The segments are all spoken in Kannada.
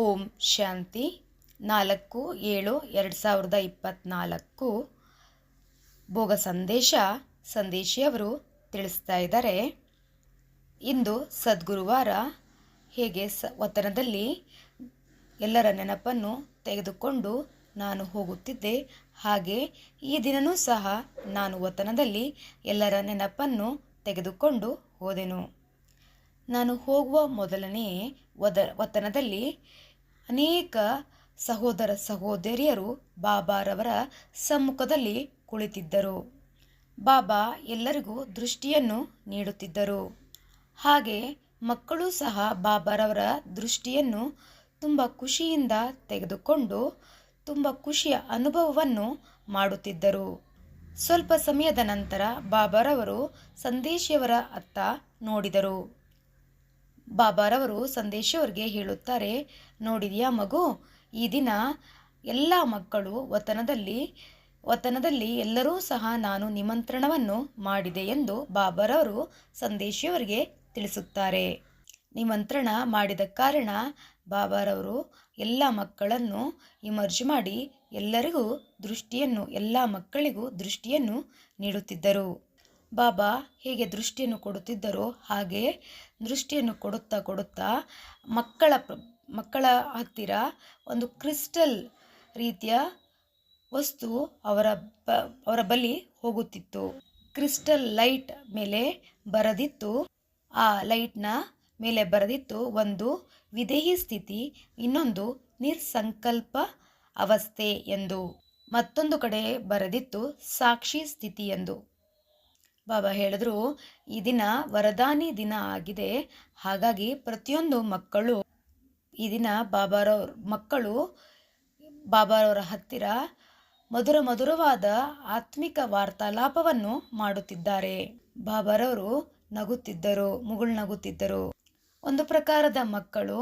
ಓಂ ಶಾಂತಿ. ನಾಲ್ಕು ಏಳು ಎರಡು ಸಾವಿರದ ಇಪ್ಪತ್ತ್ನಾಲ್ಕು ಭೋಗ ಸಂದೇಶ ಸಂದೇಶಿಯವರು ತಿಳಿಸ್ತಾ ಇದ್ದಾರೆ. ಇಂದು ಸದ್ಗುರುವಾರ. ಹೇಗೆ ಸ ವತನದಲ್ಲಿ ಎಲ್ಲರ ನೆನಪನ್ನು ತೆಗೆದುಕೊಂಡು ನಾನು ಹೋಗುತ್ತಿದ್ದೆ, ಹಾಗೆ ಈ ದಿನವೂ ಸಹ ನಾನು ವತನದಲ್ಲಿ ಎಲ್ಲರ ನೆನಪನ್ನು ತೆಗೆದುಕೊಂಡು ಹೋದೆನು. ನಾನು ಹೋಗುವ ಮೊದಲನೇ ಒದ ವತನದಲ್ಲಿ ಅನೇಕ ಸಹೋದರ ಸಹೋದರಿಯರು ಬಾಬಾರವರ ಸಮ್ಮುಖದಲ್ಲಿ ಕುಳಿತಿದ್ದರು. ಬಾಬಾ ಎಲ್ಲರಿಗೂ ದೃಷ್ಟಿಯನ್ನು ನೀಡುತ್ತಿದ್ದರು. ಹಾಗೆ ಮಕ್ಕಳು ಸಹ ಬಾಬಾರವರ ದೃಷ್ಟಿಯನ್ನು ತುಂಬ ಖುಷಿಯಿಂದ ತೆಗೆದುಕೊಂಡು ತುಂಬ ಖುಷಿಯ ಅನುಭವವನ್ನು ಮಾಡುತ್ತಿದ್ದರು. ಸ್ವಲ್ಪ ಸಮಯದ ನಂತರ ಬಾಬಾರವರು ಸಂದೇಶಿಯವರ ಅತ್ತ ನೋಡಿದರು. ಬಾಬಾರವರು ಸಂದೇಶವರಿಗೆ ಹೇಳುತ್ತಾರೆ, ನೋಡಿದೆಯಾ ಮಗು? ಈ ದಿನ ಎಲ್ಲ ಮಕ್ಕಳು ವತನದಲ್ಲಿ ವತನದಲ್ಲಿ ಎಲ್ಲರೂ ಸಹ ನಾನು ನಿಮಂತ್ರಣವನ್ನು ಮಾಡಿದೆ ಎಂದು ಬಾಬಾರವರು ಸಂದೇಶಿಯವರಿಗೆ ತಿಳಿಸುತ್ತಾರೆ. ನಿಮಂತ್ರಣ ಮಾಡಿದ ಕಾರಣ ಬಾಬಾರವರು ಎಲ್ಲ ಮಕ್ಕಳನ್ನು ಇಮರ್ಜ್ ಮಾಡಿ ಎಲ್ಲರಿಗೂ ದೃಷ್ಟಿಯನ್ನು, ಎಲ್ಲ ಮಕ್ಕಳಿಗೂ ದೃಷ್ಟಿಯನ್ನು ನೀಡುತ್ತಿದ್ದರು. ಬಾಬಾ ಹೇಗೆ ದೃಷ್ಟಿಯನ್ನು ಕೊಡುತ್ತಿದ್ದರೋ ಹಾಗೆ ದೃಷ್ಟಿಯನ್ನು ಕೊಡುತ್ತಾ ಕೊಡುತ್ತಾ ಮಕ್ಕಳ ಮಕ್ಕಳ ಹತ್ತಿರ ಒಂದು ಕ್ರಿಸ್ಟಲ್ ರೀತಿಯ ವಸ್ತು ಅವರ ಬ, ಅವರ ಬಳಿ ಹೋಗುತ್ತಿತ್ತು. ಕ್ರಿಸ್ಟಲ್ ಲೈಟ್ ಮೇಲೆ ಬರೆದಿತ್ತು. ಆ ಲೈಟ್ನ ಮೇಲೆ ಬರೆದಿತ್ತು ಒಂದು ವಿದೇಹಿ ಸ್ಥಿತಿ, ಇನ್ನೊಂದು ನಿರ್ಸಂಕಲ್ಪ ಅವಸ್ಥೆ ಎಂದು. ಮತ್ತೊಂದು ಕಡೆ ಬರೆದಿತ್ತು ಸಾಕ್ಷಿ ಸ್ಥಿತಿ ಎಂದು. ಬಾಬಾ ಹೇಳಿದ್ರು, ಈ ದಿನ ವರದಾನಿ ದಿನ ಆಗಿದೆ. ಹಾಗಾಗಿ ಪ್ರತಿಯೊಂದು ಮಕ್ಕಳು ಈ ದಿನ ಬಾಬಾರವ್ರ ಮಕ್ಕಳು ಬಾಬಾರವರ ಹತ್ತಿರ ಮಧುರ ಮಧುರವಾದ ಆತ್ಮಿಕ ವಾರ್ತಾಲಾಪವನ್ನು ಮಾಡುತ್ತಿದ್ದಾರೆ. ಬಾಬಾರವರು ನಗುತ್ತಿದ್ದರು, ಮುಗುಳು ನಗುತ್ತಿದ್ದರು. ಒಂದು ಪ್ರಕಾರದ ಮಕ್ಕಳು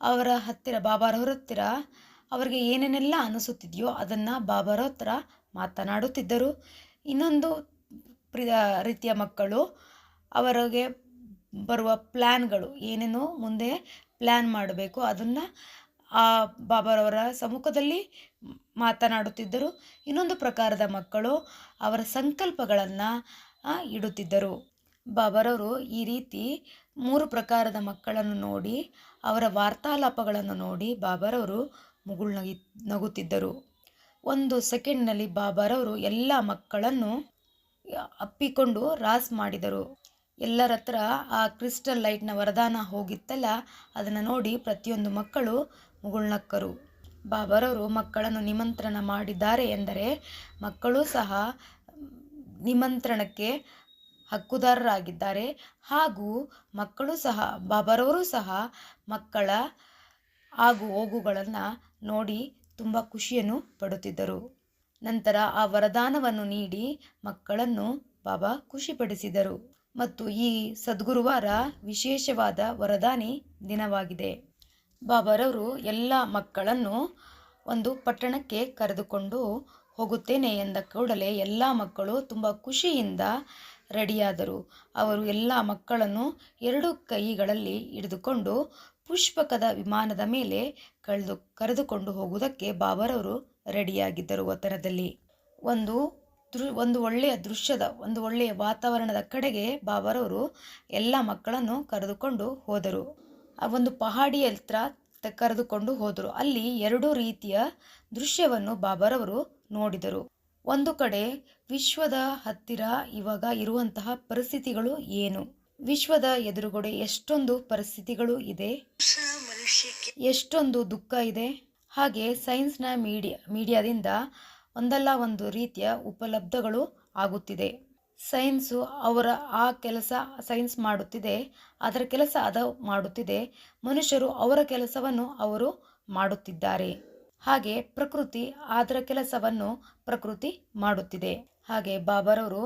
ಅವರ ಹತ್ತಿರ, ಬಾಬಾರವರ ಹತ್ತಿರ ಅವರಿಗೆ ಏನೇನೆಲ್ಲ ಅನಿಸುತ್ತಿದೆಯೋ ಅದನ್ನು ಬಾಬಾರ ಹತ್ರ ಮಾತನಾಡುತ್ತಿದ್ದರು. ಇನ್ನೊಂದು ಪ್ರಿಯ ರೀತಿಯ ಮಕ್ಕಳು ಅವರಿಗೆ ಬರುವ ಪ್ಲ್ಯಾನ್ಗಳು ಏನೇನೋ ಮುಂದೆ ಪ್ಲ್ಯಾನ್ ಮಾಡಬೇಕು. ಅದನ್ನು ಆ ಬಾಬಾರವರ ಸಮ್ಮುಖದಲ್ಲಿ ಮಾತನಾಡುತ್ತಿದ್ದರು. ಇನ್ನೊಂದು ಪ್ರಕಾರದ ಮಕ್ಕಳು ಅವರ ಸಂಕಲ್ಪಗಳನ್ನು ಇಡುತ್ತಿದ್ದರು. ಬಾಬಾರವರು ಈ ರೀತಿ ಮೂರು ಪ್ರಕಾರದ ಮಕ್ಕಳನ್ನು ನೋಡಿ, ಅವರ ವಾರ್ತಾಲಾಪಗಳನ್ನು ನೋಡಿ ಬಾಬಾರವರು ಮುಗುಳು ನಗಿ ನಗುತ್ತಿದ್ದರು. ಒಂದು ಸೆಕೆಂಡ್ನಲ್ಲಿ ಬಾಬಾರವರು ಎಲ್ಲ ಮಕ್ಕಳನ್ನು ಅಪ್ಪಿಕೊಂಡು ರಾಸ್ ಮಾಡಿದರು. ಎಲ್ಲರ ಹತ್ರ ಆ ಕ್ರಿಸ್ಟಲ್ ಲೈಟ್ನ ವರದಾನ ಹೋಗಿತ್ತಲ್ಲ, ಅದನ್ನು ನೋಡಿ ಪ್ರತಿಯೊಂದು ಮಕ್ಕಳು ಮುಗುಳ್ನಕ್ಕರು. ಬಾಬರವರು ಮಕ್ಕಳನ್ನು ನಿಮಂತ್ರಣ ಮಾಡಿದ್ದಾರೆ ಎಂದರೆ, ಮಕ್ಕಳು ಸಹ ನಿಮಂತ್ರಣಕ್ಕೆ ಹಕ್ಕುದಾರರಾಗಿದ್ದಾರೆ. ಹಾಗೂ ಮಕ್ಕಳು ಸಹ ಬಾಬರವರು ಸಹ ಮಕ್ಕಳ ಆಗು ಹೋಗುಗಳನ್ನು ನೋಡಿ ತುಂಬ ಖುಷಿಯನ್ನು ಪಡುತ್ತಿದ್ದರು. ನಂತರ ಆ ವರದಾನವನ್ನು ನೀಡಿ ಮಕ್ಕಳನ್ನು ಬಾಬಾ ಖುಷಿಪಡಿಸಿದರು. ಮತ್ತು ಈ ಸದ್ಗುರುವಾರ ವಿಶೇಷವಾದ ವರದಾನಿ ದಿನವಾಗಿದೆ. ಬಾಬಾರವರು ಎಲ್ಲ ಮಕ್ಕಳನ್ನು ಒಂದು ಪಟ್ಟಣಕ್ಕೆ ಕರೆದುಕೊಂಡು ಹೋಗುತ್ತೇನೆ ಎಂದ ಕೂಡಲೇ ಎಲ್ಲ ಮಕ್ಕಳು ತುಂಬ ಖುಷಿಯಿಂದ ರೆಡಿಯಾದರು. ಅವರು ಎಲ್ಲ ಮಕ್ಕಳನ್ನು ಎರಡು ಕೈಗಳಲ್ಲಿ ಹಿಡಿದುಕೊಂಡು ಪುಷ್ಪಕದ ವಿಮಾನದ ಮೇಲೆ ಕಳೆದು, ಕರೆದುಕೊಂಡು ಹೋಗುವುದಕ್ಕೆ ಬಾಬಾರವರು ರೆಡಿಯಾಗಿದ್ದರು ಒತ್ತರದಲ್ಲಿ ಒಂದು ದೃ ಒಂದು ಒಳ್ಳೆಯ ದೃಶ್ಯದ ಒಂದು ಒಳ್ಳೆಯ ವಾತಾವರಣದ ಕಡೆಗೆ ಬಾಬರವರು ಎಲ್ಲ ಮಕ್ಕಳನ್ನು ಕರೆದುಕೊಂಡು ಹೋದರು. ಆ ಒಂದು ಪಹಾಡಿಯ ಹತ್ರ ಕರೆದುಕೊಂಡು ಹೋದರು. ಅಲ್ಲಿ ಎರಡು ರೀತಿಯ ದೃಶ್ಯವನ್ನು ಬಾಬರವರು ನೋಡಿದರು. ಒಂದು ಕಡೆ ವಿಶ್ವದ ಹತ್ತಿರ ಇವಾಗ ಇರುವಂತಹ ಪರಿಸ್ಥಿತಿಗಳು ಏನು? ವಿಶ್ವದ ಎದುರುಗಡೆ ಎಷ್ಟೊಂದು ಪರಿಸ್ಥಿತಿಗಳು ಇದೆ? ಎಷ್ಟೊಂದು ದುಃಖ ಇದೆ? ಹಾಗೆ ಸೈನ್ಸ್ನ ಮೀಡಿಯಾ, ಮೀಡಿಯಾದಿಂದ ಒಂದಲ್ಲ ಒಂದು ರೀತಿಯ ಉಪಲಬ್ಧಗಳು ಆಗುತ್ತಿದೆ. ಸೈನ್ಸು ಅವರ ಆ ಕೆಲಸ ಸೈನ್ಸ್ ಮಾಡುತ್ತಿದೆ, ಅದರ ಕೆಲಸ ಅದ ಮಾಡುತ್ತಿದೆ. ಮನುಷ್ಯರು ಅವರ ಕೆಲಸವನ್ನು ಅವರು ಮಾಡುತ್ತಿದ್ದಾರೆ. ಹಾಗೆ ಪ್ರಕೃತಿ ಅದರ ಕೆಲಸವನ್ನು ಪ್ರಕೃತಿ ಮಾಡುತ್ತಿದೆ. ಹಾಗೆ ಬಾಬಾರವರು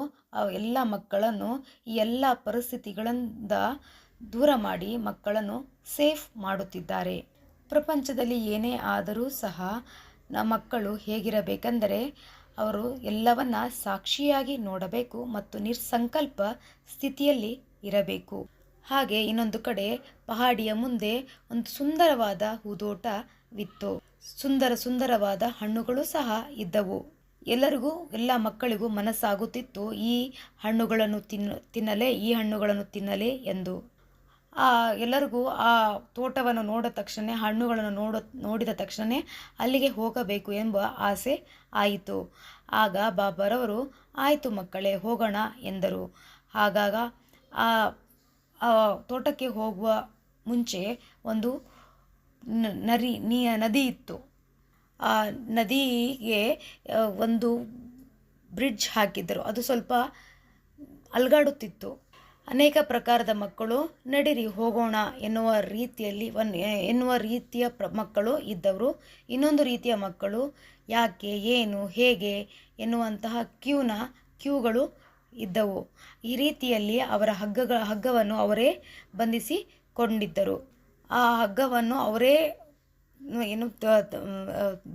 ಎಲ್ಲ ಮಕ್ಕಳನ್ನು ಈ ಎಲ್ಲ ಪರಿಸ್ಥಿತಿಗಳಿಂದ ದೂರ ಮಾಡಿ ಮಕ್ಕಳನ್ನು ಸೇಫ್ ಮಾಡುತ್ತಿದ್ದಾರೆ. ಪ್ರಪಂಚದಲ್ಲಿ ಏನೇ ಆದರೂ ಸಹ ನಮ್ಮ ಮಕ್ಕಳು ಹೇಗಿರಬೇಕೆಂದರೆ ಅವರು ಎಲ್ಲವನ್ನ ಸಾಕ್ಷಿಯಾಗಿ ನೋಡಬೇಕು ಮತ್ತು ನಿರ್ಸಂಕಲ್ಪ ಸ್ಥಿತಿಯಲ್ಲಿ ಇರಬೇಕು. ಹಾಗೆ ಇನ್ನೊಂದು ಕಡೆ ಪಹಾಡಿಯ ಮುಂದೆ ಒಂದು ಸುಂದರವಾದ ಹೂದೋಟವಿತ್ತು ಸುಂದರ ಸುಂದರವಾದ ಹಣ್ಣುಗಳು ಸಹ ಇದ್ದವು. ಎಲ್ಲರಿಗೂ, ಎಲ್ಲ ಮಕ್ಕಳಿಗೂ ಮನಸ್ಸಾಗುತ್ತಿತ್ತು, ಈ ಹಣ್ಣುಗಳನ್ನು ತಿನ್ನ ತಿನ್ನಲೇ, ಈ ಹಣ್ಣುಗಳನ್ನು ತಿನ್ನಲೇ ಎಂದು. ಎಲ್ಲರಿಗೂ ಆ ತೋಟವನ್ನು ನೋಡಿದ ತಕ್ಷಣ ಹಣ್ಣುಗಳನ್ನು ನೋಡ, ನೋಡಿದ ತಕ್ಷಣ ಅಲ್ಲಿಗೆ ಹೋಗಬೇಕು ಎಂಬ ಆಸೆ ಆಯಿತು. ಆಗ ಬಾಬರವರು, ಆಯಿತು ಮಕ್ಕಳೇ, ಹೋಗೋಣ ಎಂದರು. ಆಗಾಗ ಆ ಆ ತೋಟಕ್ಕೆ ಹೋಗುವ ಮುಂಚೆ ಒಂದು ನರಿ, ನೀ, ನದಿ ಇತ್ತು. ಆ ನದಿಗೆ ಒಂದು ಬ್ರಿಡ್ಜ್ ಹಾಕಿದ್ದರು. ಅದು ಸ್ವಲ್ಪ ಅಲ್ಗಾಡುತ್ತಿತ್ತು. ಅನೇಕ ಪ್ರಕಾರದ ಮಕ್ಕಳು ನಡೀರಿ ಹೋಗೋಣ ಎನ್ನುವ ರೀತಿಯಲ್ಲಿ ಒನ್ ಎನ್ನುವ ರೀತಿಯ ಪ್ರ, ಮಕ್ಕಳು ಇದ್ದವರು. ಇನ್ನೊಂದು ರೀತಿಯ ಮಕ್ಕಳು ಯಾಕೆ, ಏನು, ಹೇಗೆ ಎನ್ನುವಂತಹ ಕ್ಯೂನ, ಕ್ಯೂಗಳು ಇದ್ದವು. ಈ ರೀತಿಯಲ್ಲಿ ಅವರ ಹಗ್ಗಗಳ ಹಗ್ಗವನ್ನು ಅವರೇ ಬಂಧಿಸಿಕೊಂಡಿದ್ದರು. ಆ ಹಗ್ಗವನ್ನು ಅವರೇ ಏನು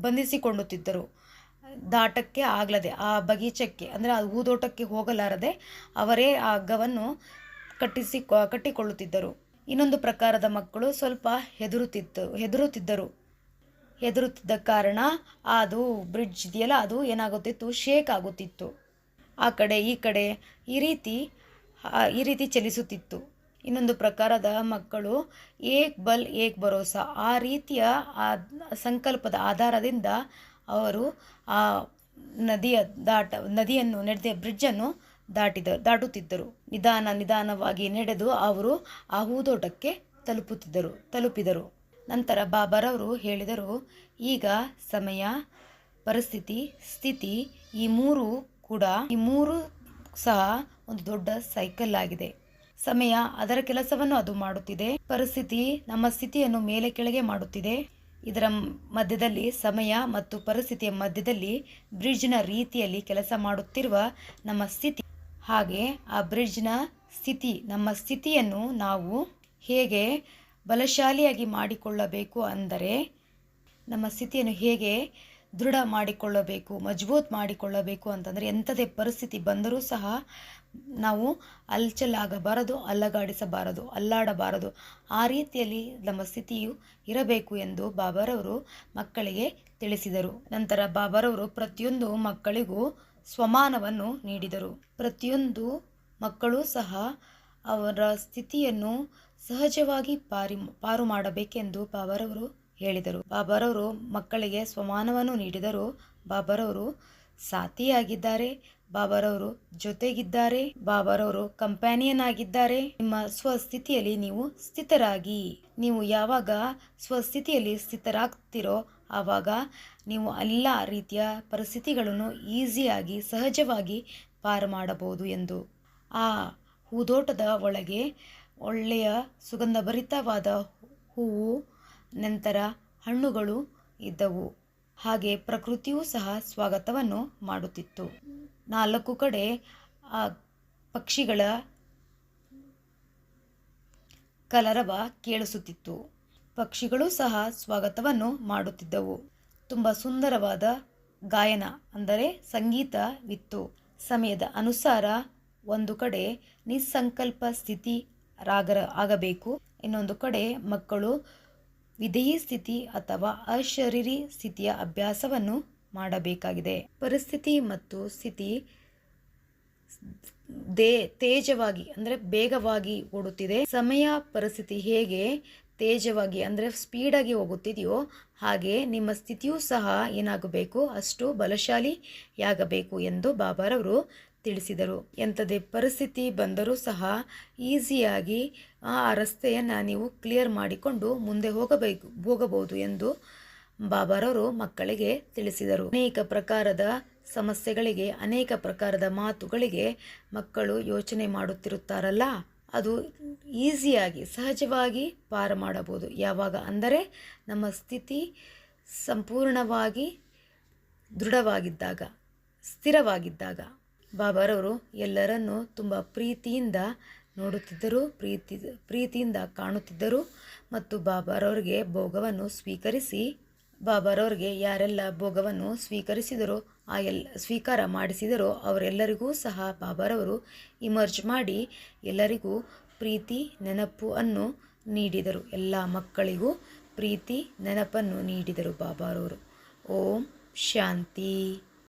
ಬಂಧಿಸಿಕೊಳ್ಳುತ್ತಿದ್ದರು. ದಾಟಕ್ಕೆ ಆಗಲದೆ, ಆ ಬಗೀಚಕ್ಕೆ, ಅಂದರೆ ಆ ಹೂದೋಟಕ್ಕೆ ಹೋಗಲಾರದೆ ಅವರೇ ಆ ಹಗ್ಗವನ್ನು ಕಟ್ಟಿಸಿ ಕಟ್ಟಿಕೊಳ್ಳುತ್ತಿದ್ದರು. ಇನ್ನೊಂದು ಪ್ರಕಾರದ ಮಕ್ಕಳು ಸ್ವಲ್ಪ ಹೆದರುತ್ತಿತ್ತು, ಹೆದರುತ್ತಿದ್ದರು. ಹೆದರುತ್ತಿದ್ದ ಕಾರಣ ಅದು ಬ್ರಿಡ್ಜ್ ಇದೆಯಲ್ಲ, ಅದು ಏನಾಗುತ್ತಿತ್ತು? ಶೇಕ್ ಆಗುತ್ತಿತ್ತು. ಆ ಕಡೆ, ಈ ಕಡೆ ಈ ರೀತಿ ಈ ರೀತಿ ಚಲಿಸುತ್ತಿತ್ತು. ಇನ್ನೊಂದು ಪ್ರಕಾರದ ಮಕ್ಕಳು, ಏಕ್ ಬಲ್ ಏಕ್ ಭರೋಸಾ, ಆ ರೀತಿಯ ಆ, ಸಂಕಲ್ಪದ ಆಧಾರದಿಂದ ಅವರು ಆ ನದಿಯ ದಾಟ, ನದಿಯನ್ನು, ನಡೆದ ಬ್ರಿಡ್ಜನ್ನು ದಾಟಿದ, ದಾಟುತ್ತಿದ್ದರು. ನಿಧಾನ ನಿಧಾನವಾಗಿ ನಡೆದು ಅವರು ಆ ಹೂದೋಟಕ್ಕೆ ತಲುಪುತ್ತಿದ್ದರು, ತಲುಪಿದರು. ನಂತರ ಬಾಬರವರು ಹೇಳಿದರು, ಈಗ ಸಮಯ, ಪರಿಸ್ಥಿತಿ, ಸ್ಥಿತಿ ಈ ಮೂರು ಕೂಡ, ಈ ಮೂರು ಸಹ ಒಂದು ದೊಡ್ಡ ಸೈಕಲ್ ಆಗಿದೆ. ಸಮಯ ಅದರ ಕೆಲಸವನ್ನು ಅದು ಮಾಡುತ್ತಿದೆ, ಪರಿಸ್ಥಿತಿ ನಮ್ಮ ಸ್ಥಿತಿಯನ್ನು ಮೇಲೆ ಕೆಳಗೆ ಮಾಡುತ್ತಿದೆ. ಇದರ ಮಧ್ಯದಲ್ಲಿ ಸಮಯ ಮತ್ತು ಪರಿಸ್ಥಿತಿಯ ಮಧ್ಯದಲ್ಲಿ ಬ್ರಿಡ್ಜ್ನ ರೀತಿಯಲ್ಲಿ ಕೆಲಸ ಮಾಡುತ್ತಿರುವ ನಮ್ಮ ಸ್ಥಿತಿ. ಹಾಗೆ ಆ ಬ್ರಿಡ್ಜ್ನ ಸ್ಥಿತಿ, ನಮ್ಮ ಸ್ಥಿತಿಯನ್ನು ನಾವು ಹೇಗೆ ಬಲಶಾಲಿಯಾಗಿ ಮಾಡಿಕೊಳ್ಳಬೇಕು ಅಂದರೆ, ನಮ್ಮ ಸ್ಥಿತಿಯನ್ನು ಹೇಗೆ ದೃಢ ಮಾಡಿಕೊಳ್ಳಬೇಕು, ಮಜಬೂತ್ ಮಾಡಿಕೊಳ್ಳಬೇಕು ಅಂತಂದರೆ ಎಂಥದೇ ಪರಿಸ್ಥಿತಿ ಬಂದರೂ ಸಹ ನಾವು ಅಲ್ಚಲಾಗಬಾರದು, ಅಲ್ಲಗಾಡಿಸಬಾರದು, ಅಲ್ಲಾಡಬಾರದು. ಆ ರೀತಿಯಲ್ಲಿ ನಮ್ಮ ಸ್ಥಿತಿಯು ಇರಬೇಕು ಎಂದು ಬಾಬರವರು ಮಕ್ಕಳಿಗೆ ತಿಳಿಸಿದರು. ನಂತರ ಬಾಬರವರು ಪ್ರತಿಯೊಂದು ಮಕ್ಕಳಿಗೂ ಸ್ವಮಾನವನ್ನು ನೀಡಿದರು. ಪ್ರತಿಯೊಂದು ಮಕ್ಕಳು ಸಹ ಅವರ ಸ್ಥಿತಿಯನ್ನು ಸಹಜವಾಗಿ ಪಾರಿ, ಪಾರು ಮಾಡಬೇಕೆಂದು ಬಾಬರವರು ಹೇಳಿದರು. ಬಾಬರವರು ಮಕ್ಕಳಿಗೆ ಸ್ವಮಾನವನ್ನು ನೀಡಿದರು. ಬಾಬರವರು ಸಾಥಿಯಾಗಿದ್ದಾರೆ. ಬಾಬರವರು ಜೊತೆಗಿದ್ದಾರೆ. ಬಾಬರವರು ಕಂಪ್ಯಾನಿಯನ್ ಆಗಿದ್ದಾರೆ ನಿಮ್ಮ ಸ್ವಸ್ಥಿತಿಯಲ್ಲಿ ನೀವು ಸ್ಥಿತರಾಗಿ. ನೀವು ಯಾವಾಗ ಸ್ವಸ್ಥಿತಿಯಲ್ಲಿ ಸ್ಥಿತರಾಗ್ತಿರೋ ಆವಾಗ ನೀವು ಎಲ್ಲ ರೀತಿಯ ಪರಿಸ್ಥಿತಿಗಳನ್ನು ಈಸಿಯಾಗಿ, ಸಹಜವಾಗಿ ಪಾರು ಮಾಡಬಹುದು ಎಂದು. ಆ ಹೂದೋಟದ ಒಳಗೆ ಒಳ್ಳೆಯ ಸುಗಂಧಭರಿತವಾದ ಹೂವು ನಂತರ ಹಣ್ಣುಗಳು ಇದ್ದವು. ಹಾಗೆ ಪ್ರಕೃತಿಯೂ ಸಹ ಸ್ವಾಗತವನ್ನು ಮಾಡುತ್ತಿತ್ತು. ನಾಲ್ಕು ಕಡೆ ಆ ಪಕ್ಷಿಗಳ ಕಲರವ ಕೇಳಿಸುತ್ತಿತ್ತು. ಪಕ್ಷಿಗಳು ಸಹ ಸ್ವಾಗತವನ್ನು ಮಾಡುತ್ತಿದ್ದವು. ತುಂಬ ಸುಂದರವಾದ ಗಾಯನ, ಅಂದರೆ ಸಂಗೀತವಿತ್ತು. ಸಮಯದ ಅನುಸಾರ ಒಂದು ಕಡೆ ನಿಸ್ಸಂಕಲ್ಪ ಸ್ಥಿತಿ ರಾಗರ ಆಗಬೇಕು, ಇನ್ನೊಂದು ಕಡೆ ಮಕ್ಕಳು ವಿಧೇಯಿ ಸ್ಥಿತಿ ಅಥವಾ ಅಶರೀರಿ ಸ್ಥಿತಿಯ ಅಭ್ಯಾಸವನ್ನು ಮಾಡಬೇಕಾಗಿದೆ. ಪರಿಸ್ಥಿತಿ ಮತ್ತು ಸ್ಥಿತಿ ದೇ ತೇಜವಾಗಿ ಅಂದರೆ ಬೇಗವಾಗಿ ಓಡುತ್ತಿದೆ. ಸಮಯ ಪರಿಸ್ಥಿತಿ ಹೇಗೆ ತೇಜವಾಗಿ ಅಂದರೆ ಸ್ಪೀಡಾಗಿ ಹೋಗುತ್ತಿದೆಯೋ ಹಾಗೆ ನಿಮ್ಮ ಸ್ಥಿತಿಯೂ ಸಹ ಏನಾಗಬೇಕು? ಅಷ್ಟು ಬಲಶಾಲಿಯಾಗಬೇಕು ಎಂದು ಬಾಬಾರವರು ತಿಳಿಸಿದರು. ಎಂಥದೇ ಪರಿಸ್ಥಿತಿ ಬಂದರೂ ಸಹ ಈಸಿಯಾಗಿ ಆ ರಸ್ತೆಯನ್ನು ನೀವು ಕ್ಲಿಯರ್ ಮಾಡಿಕೊಂಡು ಮುಂದೆ ಹೋಗಬೇಕು, ಹೋಗಬಹುದು ಎಂದು ಬಾಬಾರವರು ಮಕ್ಕಳಿಗೆ ತಿಳಿಸಿದರು. ಅನೇಕ ಪ್ರಕಾರದ ಸಮಸ್ಯೆಗಳಿಗೆ, ಅನೇಕ ಪ್ರಕಾರದ ಮಾತುಗಳಿಗೆ ಮಕ್ಕಳು ಯೋಚನೆ ಮಾಡುತ್ತಿರುತ್ತಾರಲ್ಲ, ಅದು ಈಸಿಯಾಗಿ, ಸಹಜವಾಗಿ ಪಾರ ಮಾಡಬಹುದು. ಯಾವಾಗ ಅಂದರೆ ನಮ್ಮ ಸ್ಥಿತಿ ಸಂಪೂರ್ಣವಾಗಿ ದೃಢವಾಗಿದ್ದಾಗ, ಸ್ಥಿರವಾಗಿದ್ದಾಗ. ಬಾಬಾರವರು ಎಲ್ಲರನ್ನೂ ತುಂಬ ಪ್ರೀತಿಯಿಂದ ನೋಡುತ್ತಿದ್ದರು, ಪ್ರೀತಿ, ಪ್ರೀತಿಯಿಂದ ಕಾಣುತ್ತಿದ್ದರು ಮತ್ತು ಬಾಬಾರವ್ರಿಗೆ ಭೋಗವನ್ನು ಸ್ವೀಕರಿಸಿ, ಬಾಬಾರವ್ರಿಗೆ ಯಾರೆಲ್ಲ ಭೋಗವನ್ನು ಸ್ವೀಕರಿಸಿದರೋ, ಆ ಎಲ್ಲ, ಸ್ವೀಕಾರ ಮಾಡಿಸಿದರೋ ಅವರೆಲ್ಲರಿಗೂ ಸಹ ಬಾಬಾರವರು ಇಮರ್ಜ್ ಮಾಡಿ ಎಲ್ಲರಿಗೂ ಪ್ರೀತಿ ನೆನಪು ಅನ್ನು ನೀಡಿದರು. ಎಲ್ಲ ಮಕ್ಕಳಿಗೂ ಪ್ರೀತಿ ನೆನಪನ್ನು ನೀಡಿದರು ಬಾಬಾರವರು. ಓಂ ಶಾಂತಿ.